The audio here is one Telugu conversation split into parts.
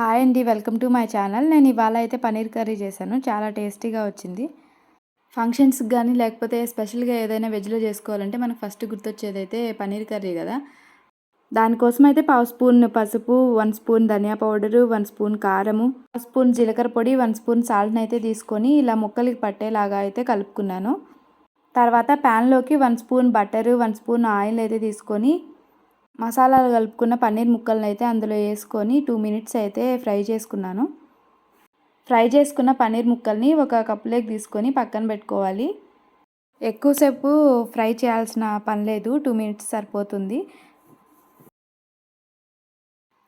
హాయ్ అండి వెల్కమ్ టు మై ఛానల్. నేను ఇవాళ అయితే పన్నీర్ కర్రీ చేశాను. చాలా టేస్టీగా వచ్చింది. ఫంక్షన్స్కి కానీ లేకపోతే స్పెషల్గా ఏదైనా వెజ్లో చేసుకోవాలంటే మనకు ఫస్ట్ గుర్తొచ్చేది అయితే పన్నీర్ కర్రీ కదా. దానికోసం అయితే పావు స్పూన్ పసుపు వన్ స్పూన్ ధనియా పౌడరు వన్ స్పూన్ కారము పావు స్పూన్ జీలకర్ర పొడి వన్ స్పూన్ సాల్ట్ని అయితే తీసుకొని ఇలా ముక్కలకి పట్టేలాగా అయితే కలుపుకున్నాను. తర్వాత ప్యాన్లోకి one spoon butter one spoon oil అయితే తీసుకొని మసాలాలు కలుపుకున్న పన్నీర్ ముక్కలను అయితే అందులో వేసుకొని టూ మినిట్స్ అయితే ఫ్రై చేసుకున్నాను. ఫ్రై చేసుకున్న పన్నీర్ ముక్కల్ని ఒక కప్పులోకి తీసుకొని పక్కన పెట్టుకోవాలి. ఎక్కువసేపు ఫ్రై చేయాల్సిన పని లేదు టూ మినిట్స్ సరిపోతుంది.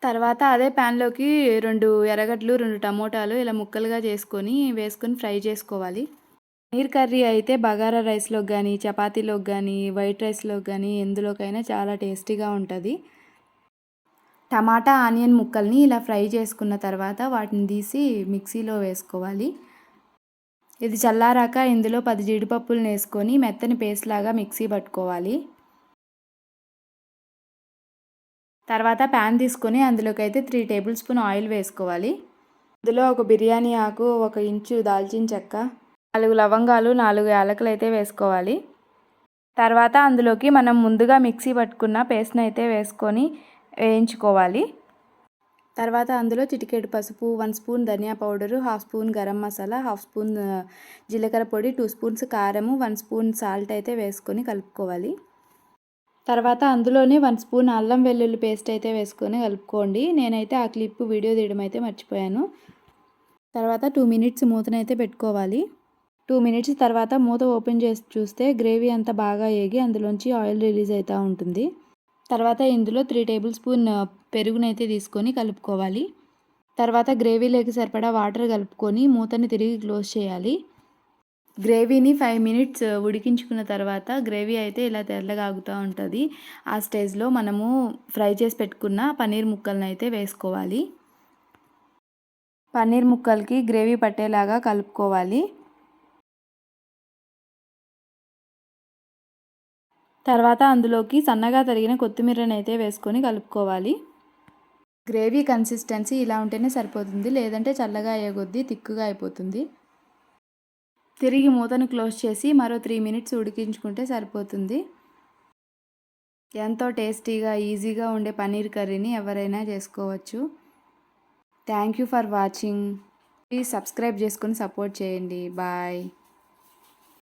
తర్వాత అదే ప్యాన్లోకి రెండు ఎర్రగడ్డలు రెండు టమోటాలు ఇలా ముక్కలుగా చేసుకొని వేసుకొని ఫ్రై చేసుకోవాలి. పన్నీర్ కర్రీ అయితే బగారా రైస్లోకి కానీ చపాతీలోకి కానీ వైట్ రైస్లోకి కానీ ఎందులోకైనా చాలా టేస్టీగా ఉంటుంది. టమాటా ఆనియన్ ముక్కల్ని ఇలా ఫ్రై చేసుకున్న తర్వాత వాటిని తీసి మిక్సీలో వేసుకోవాలి. ఇది చల్లారాక ఇందులో పది జీడిపప్పులను వేసుకొని మెత్తని పేస్ట్ లాగా మిక్సీ పట్టుకోవాలి. తర్వాత ప్యాన్ తీసుకొని అందులోకి అయితే త్రీ టేబుల్ స్పూన్ ఆయిల్ వేసుకోవాలి. అందులో ఒక బిర్యానీ ఆకు ఒక ఇంచు దాల్చిన చెక్క నాలుగు లవంగాలు నాలుగు యాలకులు అయితే వేసుకోవాలి. తర్వాత అందులోకి మనం ముందుగా మిక్సీ పట్టుకున్న పేస్ట్ని అయితే వేసుకొని వేయించుకోవాలి. తర్వాత అందులో చిటికెడు పసుపు వన్ స్పూన్ ధనియా powder half spoon garam masala half spoon జీలకర్ర పొడి టూ స్పూన్స్ కారము వన్ స్పూన్ సాల్ట్ అయితే వేసుకొని కలుపుకోవాలి. తర్వాత అందులోనే వన్ స్పూన్ అల్లం వెల్లుల్లి పేస్ట్ అయితే వేసుకొని కలుపుకోండి. నేనైతే ఆ క్లిప్ వీడియో తీయడం అయితే మర్చిపోయాను. తర్వాత టూ మినిట్స్ మూతనైతే పెట్టుకోవాలి. టూ మినిట్స్ తర్వాత మూత ఓపెన్ చేసి చూస్తే గ్రేవీ అంతా బాగా ఏగి అందులోంచి ఆయిల్ రిలీజ్ అవుతూ ఉంటుంది. తర్వాత ఇందులో త్రీ టేబుల్ స్పూన్ పెరుగునైతే తీసుకొని కలుపుకోవాలి. తర్వాత గ్రేవీలోకి సరిపడా వాటర్ కలుపుకొని మూతని తిరిగి క్లోజ్ చేయాలి. గ్రేవీని ఫైవ్ మినిట్స్ ఉడికించుకున్న తర్వాత గ్రేవీ అయితే ఇలా తెల్లగా ఆగుతూ ఉంటుంది. ఆ స్టేజ్లో మనము ఫ్రై చేసి పెట్టుకున్న పన్నీర్ ముక్కలను అయితే వేసుకోవాలి. పన్నీర్ ముక్కలకి గ్రేవీ పట్టేలాగా కలుపుకోవాలి. తర్వాత అందులోకి సన్నగా తరిగిన కొత్తిమీరని అయితే వేసుకొని కలుపుకోవాలి. గ్రేవీ కన్సిస్టెన్సీ ఇలా ఉంటేనే సరిపోతుంది లేదంటే చల్లగా అయ్యే కొద్దీ తిక్కుగా అయిపోతుంది. తిరిగి మూతను క్లోజ్ చేసి మరో త్రీ మినిట్స్ ఉడికించుకుంటే సరిపోతుంది. ఎంతో టేస్టీగా ఈజీగా ఉండే పన్నీర్ కర్రీని ఎవరైనా చేసుకోవచ్చు. Thank you for watching. Please subscribe చేసుకొని సపోర్ట్ చేయండి. బాయ్.